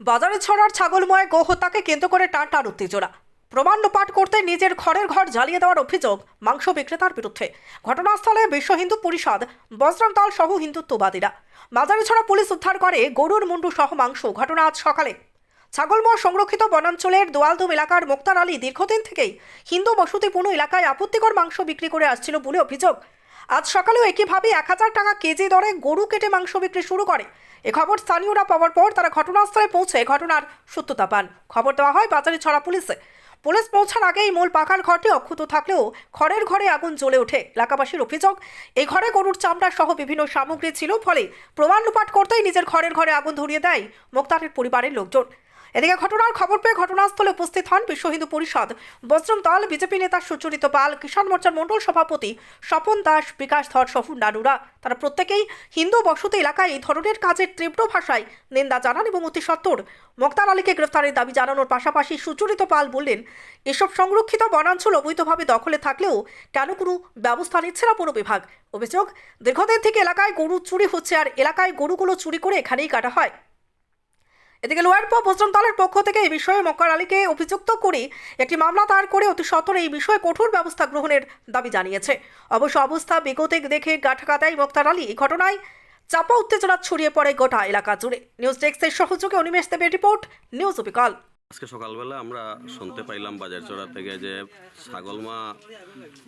বাজারে ছড়ার ছাগলময় গোহত্যাকে কেন্দ্র করে টান টান উত্তেজনা। প্রমাণ পাঠ করতে নিজের ঘরের ঘর জ্বালিয়ে দেওয়ার অভিযোগ মাংস বিক্রেতার বিরুদ্ধে। ঘটনাস্থলে বিশ্ব হিন্দু পরিষদ, বজরং দল সহ হিন্দুত্ববাদীরা। বাজারে ছড়া পুলিশ উদ্ধার করে গরুর মুন্ডু সহ মাংস। ঘটনা আজ সকালে ছাগলময় সংরক্ষিত বনাঞ্চলের দোয়ালদুম এলাকার মোক্তার আলী দীর্ঘদিন থেকেই হিন্দু বসতিপূর্ণ এলাকায় আপত্তিকর মাংস বিক্রি করে আসছিল বলে অভিযোগ। আজ সকালেও একইভাবে এক হাজার টাকা কেজি দরে গরু কেটে মাংস বিক্রি শুরু করে। এ খবর স্থানীয়রা পাওয়ার পর তারা ঘটনাস্থলে পৌঁছে ঘটনার সত্যতা পান। খবর দেওয়া হয় বাজারে ছড়া পুলিশে। পুলিশ পৌঁছার আগেই মূল পাকার ঘরটি অক্ষত থাকলেও খড়ের ঘরে আগুন জ্বলে ওঠে। এলাকাবাসীর অভিযোগ এই ঘরে গরুর চামড়া সহ বিভিন্ন সামগ্রী ছিল, ফলে প্রমাণ লোপাট করতেই নিজের ঘরের ঘরে আগুন ধরিয়ে দেয় মোক্তারের পরিবারের লোকজন। এদিকে ঘটনার খবর পেয়ে ঘটনাস্থলে উপস্থিত হন বিশ্ব হিন্দু পরিষদ। বজ্রম দল, বিজেপি নেতা সুচরিত পাল, কিষাণ মোর্চার মণ্ডল সভাপতি স্বপন দাস, বিকাশ ধর সহ নানুরা। তারা প্রত্যেকেই হিন্দু বসতি এলাকায় এই ধরনের কাজের তীব্র ভাষায় নিন্দা জানান এবং অতি সত্বর মোক্তার আলীকে গ্রেফতারের দাবি জানানোর পাশাপাশি সুচরিত পাল বললেন, এসব সংরক্ষিত বনাঞ্চল অবৈধভাবে দখলে থাকলেও কেন কোনো ব্যবস্থা নিচ্ছে না পুরো বিভাগ? অভিযোগ, দীর্ঘদিন থেকে এলাকায় গরু চুরি হচ্ছে আর এলাকায় গরুগুলো চুরি করে এখানেই কাটা হয়। এদিকে লোয়ারপো বজরং দলের পক্ষ থেকে এই বিষয়ে মক্কার আলীকে অভিযুক্ত করে একটি মামলা দায়ের করে অতি সত্বর এই বিষয়ে কঠোর ব্যবস্থা গ্রহণের দাবি জানিয়েছে। অবশ্য অবস্থা বেগতিক দেখে গাঠাকাতায় মোক্তার আলী এই ঘটনায় চাপা উত্তেজনা ছড়িয়ে পড়ে গোটা এলাকা জুড়ে। নিউজ ডেস্কের সহযোগে অনিমেষ দেবের রিপোর্ট, নিউজ অবিকল আজকে সকালবেলা আমরা শুনতে পাইলাম বাজারচড়া থেকে যে ছাগলমা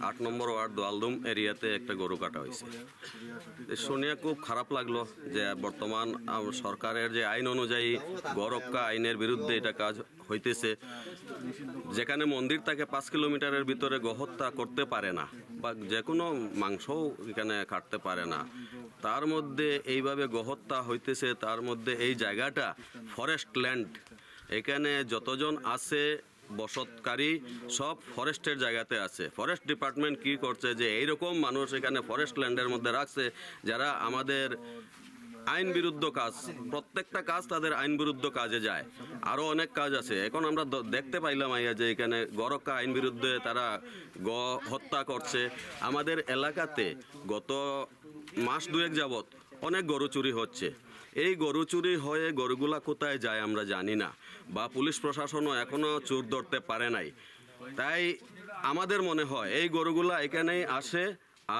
আট নম্বর ওয়ার্ড দোয়ালদুম এরিয়াতে একটা গরু কাটা হয়েছে শুনিয়া খুব খারাপ লাগল যে বর্তমান সরকারের যে আইন অনুযায়ী গরক্কা আইনের বিরুদ্ধে এটা কাজ হইতেছে, যেখানে মন্দির থাকে পাঁচ কিলোমিটারের ভিতরে গহত্যা করতে পারে না বা যে কোনো মাংসও এখানে কাটতে পারে না। তার মধ্যে এইভাবে গহত্যা হইতেছে, তার মধ্যে এই জায়গাটা ফরেস্ট ল্যান্ড এখানে যতজন আছে বসতকারী, সব ফরেস্টের জায়গাতে আছে। ফরেস্ট ডিপার্টমেন্ট কি করছে যে, এইরকম মানুষ এখানে ফরেস্ট ল্যান্ডের মধ্যে রাখছে যারা আমাদের আইন বিরুদ্ধ কাজ, প্রত্যেকটা কাজ তাদের আইন বিরুদ্ধ কাজে যায়। আরও অনেক কাজ আছে। এখন আমরা দেখতে পাইলাম আইয়া যে, এখানে গরক্কা আইন বিরুদ্ধে তারা গ হত্যা করছে। আমাদের এলাকাতে গত মাস দুয়েক যাবত অনেক গরু চুরি হচ্ছে। এই গরু চুরি হয়ে গরুগুলা কোথায় যায় আমরা জানি না বা পুলিশ প্রশাসনও এখনও চোর ধরতে পারে নাই। তাই আমাদের মনে হয় এই গরুগুলা এখানেই আসে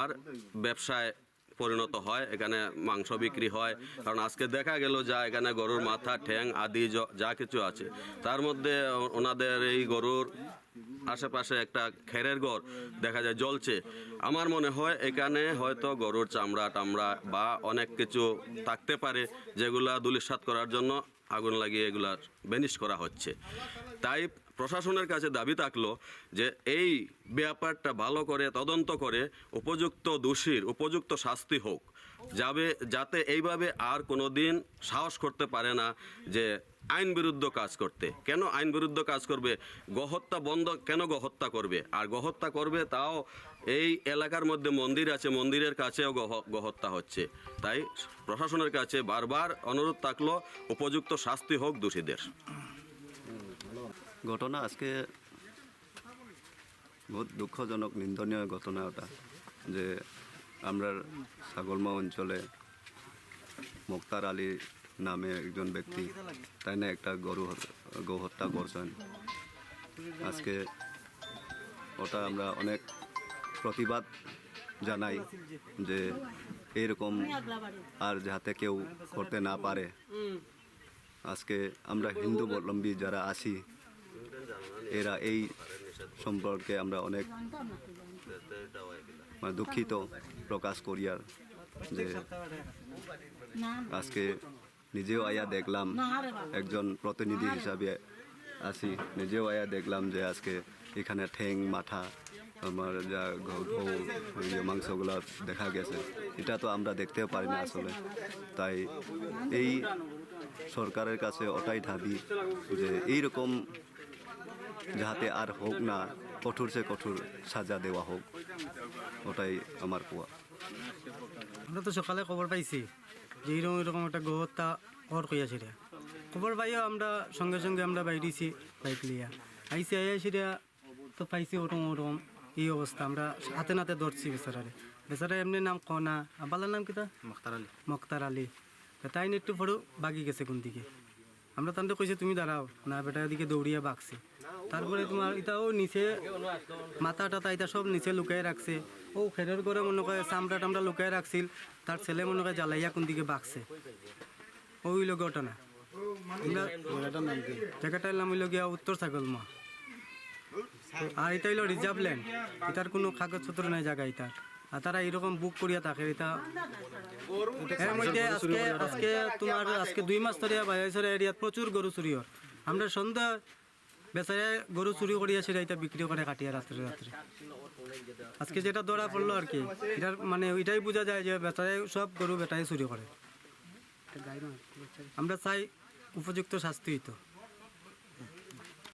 আর ব্যবসায় পরিণত হয়, এখানে মাংস বিক্রি হয়। কারণ আজকে দেখা গেল যা এখানে গরুর মাথা, ঠ্যাং, আদি যা কিছু আছে। তার মধ্যে ওনাদের এই গরুর আশেপাশে একটা খেরের ঘর দেখা যায়, জ্বলছে। আমার মনে হয় এখানে হয়তো গরুর চামড়া টামড়া বা অনেক কিছু থাকতে পারে যেগুলা দুলিশাত করার জন্য আগুন লাগিয়ে এগুলা বেনিশ করা হচ্ছে। তাই প্রশাসনের কাছে দাবি থাকল যে এই ব্যাপারটা ভালো করে তদন্ত করে উপযুক্ত দোষীর, উপযুক্ত শাস্তি হোক, যাবে যাতে এইভাবে আর কোনো দিন সাহস করতে পারে না যে আইন বিরুদ্ধ কাজ করতে। কেন আইন বিরুদ্ধ কাজ করবে? গহত্যা বন্ধ কেন গহত্যা করবে? আর গহত্যা করবে তাও এই এলাকার মধ্যে মন্দির আছে, মন্দিরের কাছেও গহ- গহত্যা হচ্ছে। তাই প্রশাসনের কাছে বারবার অনুরোধ থাকল, উপযুক্ত শাস্তি হোক দোষীদের। ঘটনা আজকে বহুত দুঃখজনক, নিন্দনীয় ঘটনা ওটা যে আমরা ছাগলমা অঞ্চলে মুক্তার আলী নামে একজন ব্যক্তি তাই না একটা গরু গো হত্যা করছেন। আজকে ওটা আমরা অনেক প্রতিবাদ জানাই যে এরকম আর যাতে কেউ করতে না পারে। আজকে আমরা হিন্দু বলম্বী যারা আছি, এরা এই সম্পর্কে আমরা অনেক মানে দুঃখিত প্রকাশ করি আর যে আজকে নিজেও আয়া দেখলাম একজন প্রতিনিধি হিসাবে আছি নিজেও আয়া দেখলাম যে আজকে এখানে ঠ্যাং মাথা আমার যা ইয়ে মাংসগুলো দেখা গেছে এটা তো আমরা দেখতেও পারি না আসলে তাই এই সরকারের কাছে ওটাই দাবি যে এইরকম যাতে আর হোক না কঠোর সে কঠোর সাজা দেওয়া হোক ওটাই আমার কোয়া আমরা তো সকালে খবর পাইছি যে এইরকম এরকম একটা গোহত্যা কর কইয়াছি রে খবর পাইয়া আমরা সঙ্গে সঙ্গে আমরা বাইরেছি বাইক লিয়া আইসি আইয়া রে তো পাইছি ওরকম ওরকম এই অবস্থা। আমরা হাতে নাতে ধরছি বেচারারে। বেচারা এমনি নাম কনা আবালার নাম কিতা? মক্তার আলী। মক্তার আলী। তাই একটু পরেও বাগি গেছে কোন দিকে। আমরা তান্তে কইছে, তুমি দাঁড়াও, না বেটা এদিকে দৌড়িয়ে বাকছে তারপরে তোমার এটাও নিচে মাথা টাথা এটা সব নিচে লুকাই রাখছে। ও খেরের করে মনে করে চামড়া টামড়া লুকাই রাখছিল, তার ছেলে মনে করে জ্বালাইয়া কোন দিকে বাকছে ওই হইল ঘটনা। জায়গাটার নাম হইল গিয়া উত্তর ছাগলমা আর এটা হইল রিজার্ভ ল্যান্ড। এটার কোনো কাগজপত্র নাই জায়গা এটার আর তারা এরকম বুক করিয়া থাকে এটা এর মধ্যে আজকে আজকে তোমার আজকে দুই মাস ধরে বাইরেশ্বর এরিয়াত প্রচুর গরু চুরি হয়। আমরা সন্ধ্যা বেচারে গরু চুরি করিয়া সেটা এটা বিক্রি করে কাটিয়া রাত্রে রাত্রে। আজকে যেটা ধরা পড়ল আর কি এটার মানে ওইটাই বোঝা যায় যে বেচারে সব গরু বেটাই চুরি করে। আমরা চাই উপযুক্ত শাস্তি হইতো।